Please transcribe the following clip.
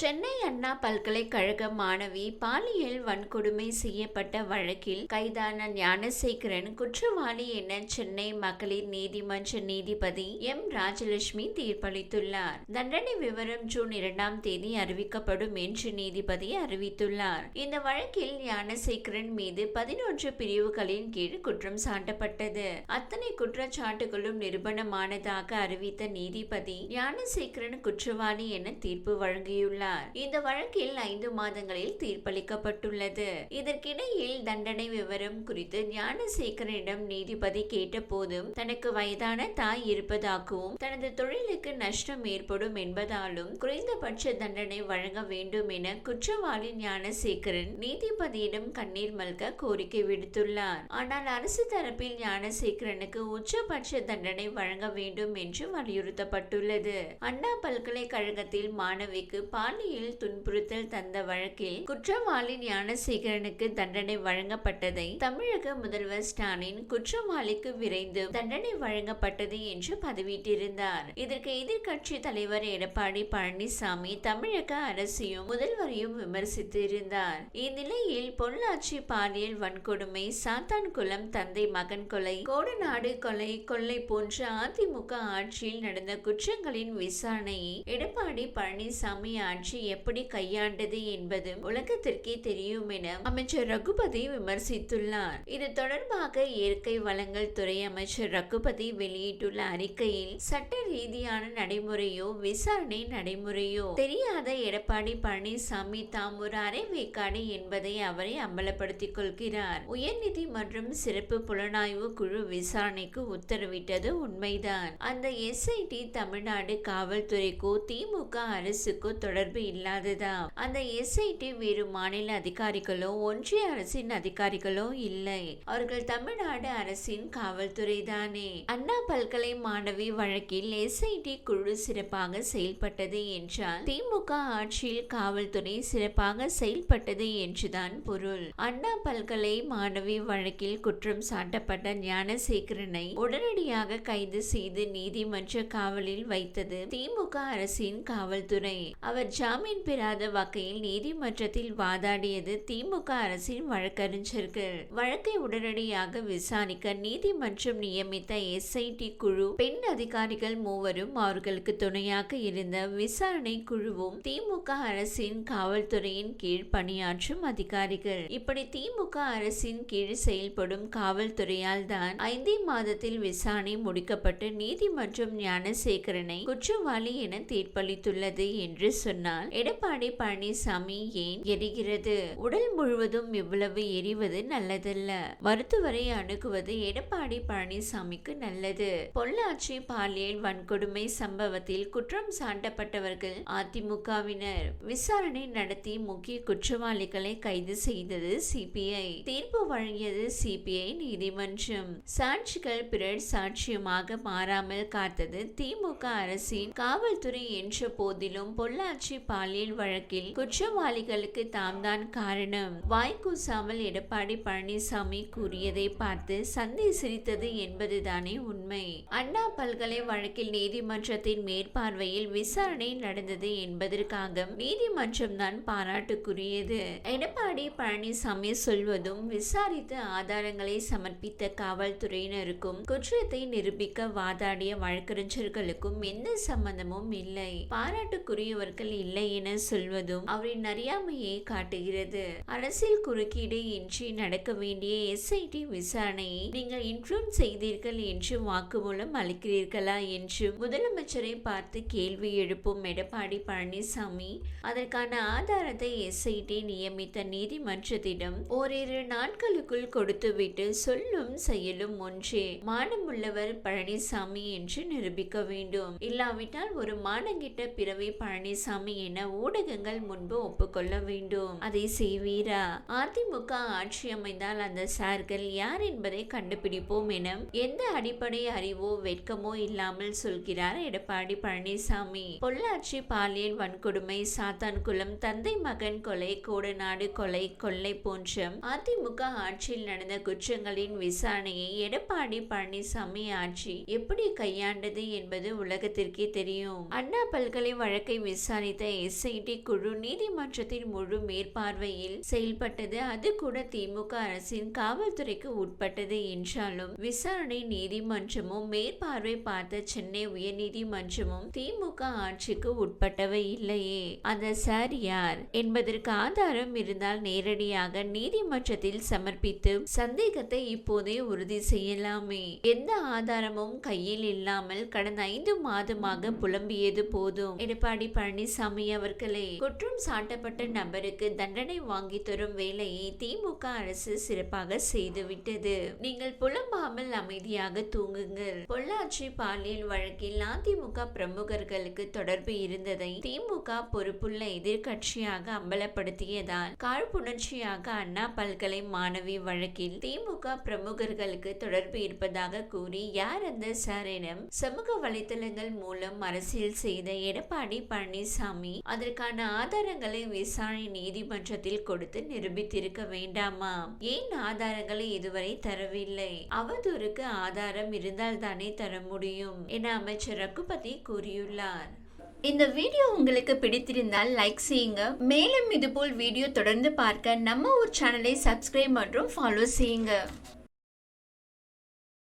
சென்னை அண்ணா பல்கலைக்கழக மாணவி பாலியல் வன்கொடுமை செய்யப்பட்ட வழக்கில் கைதான ஞானசேகரன் குற்றவாளி என சென்னை மகளிர் நீதிமன்ற நீதிபதி எம் ராஜலட்சுமி தீர்ப்பளித்துள்ளார். தண்டனை விவரம் ஜூன் இரண்டாம் தேதி அறிவிக்கப்படும் என்று நீதிபதி அறிவித்துள்ளார். இந்த வழக்கில் ஞானசேகரன் மீது பதினொன்று பிரிவுகளின் கீழ் குற்றம் சாட்டப்பட்டது. அத்தனை குற்றச்சாட்டுகளும் நிரூபணமானதாக அறிவித்த நீதிபதி ஞானசேகரன் குற்றவாளி என தீர்ப்பு வழங்கியுள்ளார். இந்த வழக்கில் ஐந்து மாதங்களில் தீர்ப்பளிக்கப்பட்டுள்ளது. இதற்கிடையில் தண்டனை விவரம் குறித்து ஞானசேகரனிடம் நீதிபதி கேட்டபோதும் தனக்கு வயதான தாய் இருப்பதாகவும் தனது தொழிலுக்கு நஷ்டம் ஏற்படும் என்பதாலும் குறைந்தபட்ச தண்டனை வழங்க வேண்டும் என குற்றவாளி ஞானசேகரன் நீதிபதியிடம் கண்ணீர் மல்க கோரிக்கை விடுத்துள்ளார். ஆனால் அரசு தரப்பில் ஞானசேகரனுக்கு உச்சபட்ச தண்டனை வழங்க வேண்டும் என்று வலியுறுத்தப்பட்டுள்ளது. அண்ணா பல்கலைக்கழகத்தில் மாணவிக்கு பால் பாலியல் துன்புறுத்தல் தந்த வழக்கில் குற்றவாளி ஞானசேகரனுக்கு தண்டனை வழங்கப்பட்டதை தமிழக முதல்வர் ஸ்டாலின் குற்றவாளிக்கு விரைந்து தண்டனை வழங்கப்பட்டது என்று பதிவிட்டிருந்தார். இதற்கு எதிர்கட்சி தலைவர் எடப்பாடி பழனிசாமி தமிழக அரசையும் முதல்வரையும் விமர்சித்து இருந்தார் இந்நிலையில் பொள்ளாச்சி பாலியல் வன்கொடுமை சாத்தான்குளம் தந்தை மகன் கொலை கோடநாடு கொலை கொள்ளை போன்ற அதிமுக ஆட்சியில் நடந்த குற்றங்களின் விசாரணையை எடப்பாடி பழனிசாமி ஆட்சி எப்படி கையாண்டது என்பது உலகத்திற்கே தெரியும் என அமைச்சர் ரகுபதி விமர்சித்துள்ளார். இது தொடர்பாக இயற்கை வளங்கள் துறை அமைச்சர் ரகுபதி வெளியிட்டுள்ள அறிக்கையில் சட்ட ரீதியான நடைமுறையோ விசாரணை நடைமுறையோ தெரியாத எடப்பாடி பழனிசாமி தாம் ஒரு அரைவேக்காடு என்பதை அவரை அம்பலப்படுத்திக் கொள்கிறார். உயர்நீதிமன்றம் சிறப்பு புலனாய்வு குழு விசாரணைக்கு உத்தரவிட்டது உண்மைதான். அந்த எஸ்ஐடி தமிழ்நாடு காவல்துறைக்கோ திமுக அரசுக்கோ தொடர்பு தொடர்பு இல்லாததா அந்த எஸ்ஐடி வேறு மாநில அதிகாரிகளோ ஒன்றிய அரசின் அதிகாரிகளோ இல்லை. அவர்கள் தமிழ்நாடு அரசின் காவல்துறை தானே. அண்ணா பல்கலை மாணவி வழக்கில் எஸ்ஐடி குழு சிறப்பாக செயல்பட்டது என்றால் திமுக ஆட்சியில் காவல்துறை சிறப்பாக செயல்பட்டது என்றுதான் பொருள். அண்ணா பல்கலை மாணவி வழக்கில் குற்றம் சாட்டப்பட்ட ஞானசேகரனை உடனடியாக கைது செய்து நீதிமன்ற காவலில் வைத்தது திமுக அரசின் காவல்துறை. அவர் ஜாமீன் பெறாத வகையில் நீதிமன்றத்தில் வாதாடியது திமுக அரசின் வழக்கறிஞர்கள் வழக்கை உடனடியாக விசாரிக்க நீதிமன்றம் நியமித்த எஸ்ஐடி குழு பெண் அதிகாரிகள் மூவரும் அவர்களுக்கு துணையாக இருந்த விசாரணை குழுவும் திமுக அரசின் காவல்துறையின் கீழ் பணியாற்றும் அதிகாரிகள். இப்படி திமுக அரசின் கீழ் செயல்படும் காவல்துறையால் தான் ஐந்தே மாதத்தில் விசாரணை முடிக்கப்பட்டு நீதிமன்றம் ஞானசேகரனை குற்றவாளி என தீர்ப்பளித்துள்ளது என்று சொன்னார். என்றால் எடப்பாடி பழனிசாமி ஏன் எரிகிறது? உடல் முழுவதும் இவ்வளவு எரிவது நல்லதல்ல. மருத்துவரை அணுகுவது எடப்பாடி பழனிசாமிக்கு நல்லது. பொள்ளாச்சி பாலியல் வன்கொடுமை சம்பவத்தில் குற்றம் சாட்டப்பட்டவர்கள் அதிமுகவினர். விசாரணை நடத்தி முக்கிய குற்றவாளிகளை கைது செய்தது சிபிஐ. தீர்ப்பு வழங்கியது சிபிஐ நீதிமன்றம். சாட்சிகள் பிறர் சாட்சியமாக மாறாமல் காத்தது திமுக அரசின் காவல்துறை என்ற போதிலும் பொள்ளாச்சி பாலியல் வழக்கில் குற்றவாளிகளுக்கு தாம் தான் காரணம் வாய்க்கூசாமல் எடப்பாடி பழனிசாமி கூறியதை பார்த்து சந்தை சிரித்தது என்பதுதானே உண்மை. அண்ணா பல்கலை வழக்கில் நீதிமன்றத்தின் மேற்பார்வையில் விசாரணை நடந்தது என்பதற்காக நீதிமன்றம் தான் பாராட்டுக்குரியது. எடப்பாடி பழனிசாமி சொல்வதும் விசாரித்த ஆதாரங்களை சமர்ப்பித்த காவல்துறையினருக்கும் குற்றத்தை நிரூபிக்க வாதாடிய வழக்கறிஞர்களுக்கும் எந்த சம்பந்தமும் இல்லை. பாராட்டுக்குரியவர்கள் இல்லை என சொல்வதும் அவரின் அறியாமையை காட்டுகிறது. அரசியல் குறுக்கீடு இன்றி நடக்க வேண்டிய எஸ்ஐடி விசாரணையை நீங்கள் இன்ஃபுளுன்ஸ் செய்தீர்கள் என்று வாக்குமூலம் அளிக்கிறீர்களா என்று முதலமைச்சரை பார்த்து கேள்வி எழுப்பும் எடப்பாடி பழனிசாமி அதற்கான ஆதாரத்தை எஸ்ஐடி நியமித்த நீதிமன்றத்திடம் ஓரிரு நாட்களுக்குள் கொடுத்துவிட்டு சொல்லும் செயலும் ஒன்றே. மானமுள்ளவர் பழனிசாமி என்று நிரூபிக்க வேண்டும். இல்லாவிட்டால் ஒரு மானங்கிட்ட பிறவி பழனிசாமி என ஊடகங்கள் முன்பு ஒப்புக்கொள்ள வேண்டும். அதை செய்வீரா? அதிமுக ஆட்சி அமைந்தால் அந்த சார்கள் யார் என்பதை கண்டுபிடிப்போம் என எந்த அடிப்படை அறிவோ வெட்கமோ இல்லாமல் சொல்கிறார் எடப்பாடி பழனிசாமி. பொள்ளாச்சி பாலியல் வன்கொடுமை சாத்தான்குளம் தந்தை மகன் கொலை கோடநாடு கொலை கொள்ளை போன்ற அதிமுக ஆட்சியில் நடந்த குற்றங்களின் விசாரணையை எடப்பாடி பழனிசாமி ஆட்சி எப்படி கையாண்டது என்பது உலகத்திற்கே தெரியும். அண்ணா பல்கலை வழக்கை விசாரித்த எஸ்ஐடி குழு நீதிமன்றத்தின் முழு மேற்பார்வையில் செயல்பட்டது. அது கூட திமுக அரசின் காவல்துறைக்கு உட்பட்டது என்றாலும் விசாரணை நீதிமன்றமும் மேற்பார்வை பார்த்த சென்னை உயர்நீதிமன்றமும் திமுக ஆட்சிக்கு உட்பட்டவை இல்லையே. அந்த சார் யார் என்பதற்கு ஆதாரம் இருந்தால் நேரடியாக நீதிமன்றத்தில் சமர்ப்பித்து சந்தேகத்தை இப்போதே உறுதி செய்யலாமே. எந்த ஆதாரமும் கையில் இல்லாமல் கடந்த ஐந்து மாதமாக புலம்பியது போதும். எடப்பாடி பழனிசாமி அவர்களே. குற்றம் சாட்டப்பட்ட நபருக்கு தண்டனை வாங்கி தரும் வேலையை திமுக அரசு சிறப்பாக செய்துவிட்டது. நீங்கள் புலம்பாமல் அமைதியாக தூங்குங்கள். பொள்ளாச்சி பாலியல் வழக்கில் அதிமுக பிரமுகர்களுக்கு தொடர்பு இருந்ததை திமுக பொறுப்புள்ள எதிர்கட்சியாக அம்பலப்படுத்தியதால் காழ்ப்புணர்ச்சியாக அண்ணா பல்கலை மாணவி வழக்கில் திமுக பிரமுகர்களுக்கு தொடர்பு இருப்பதாக கூறி யார் அந்த சார் என சமூக வலைதளங்கள் மூலம் அரசியல் செய்த எடப்பாடி பழனிசாமி அதற்கான ஆதாரங்களை விசாரணை நீதிமன்றத்தில் கொடுத்து நிரூபித்திருக்க வேண்டாமா? ஏன் ஆதாரங்களை இதுவரை தரவில்லை? அவதூறுக்கு ஆதாரம் இருந்தால் தானே தர முடியும் என அமைச்சர் ரகுபதி கூறியுள்ளார். இந்த வீடியோ உங்களுக்கு பிடித்திருந்தால் லைக் செய்யுங்க. மேலும் இதுபோல் வீடியோ தொடர்ந்து பார்க்க நம்ம ஊர் சேனலை சப்ஸ்கிரைப் மற்றும் ஃபாலோ செய்யுங்க.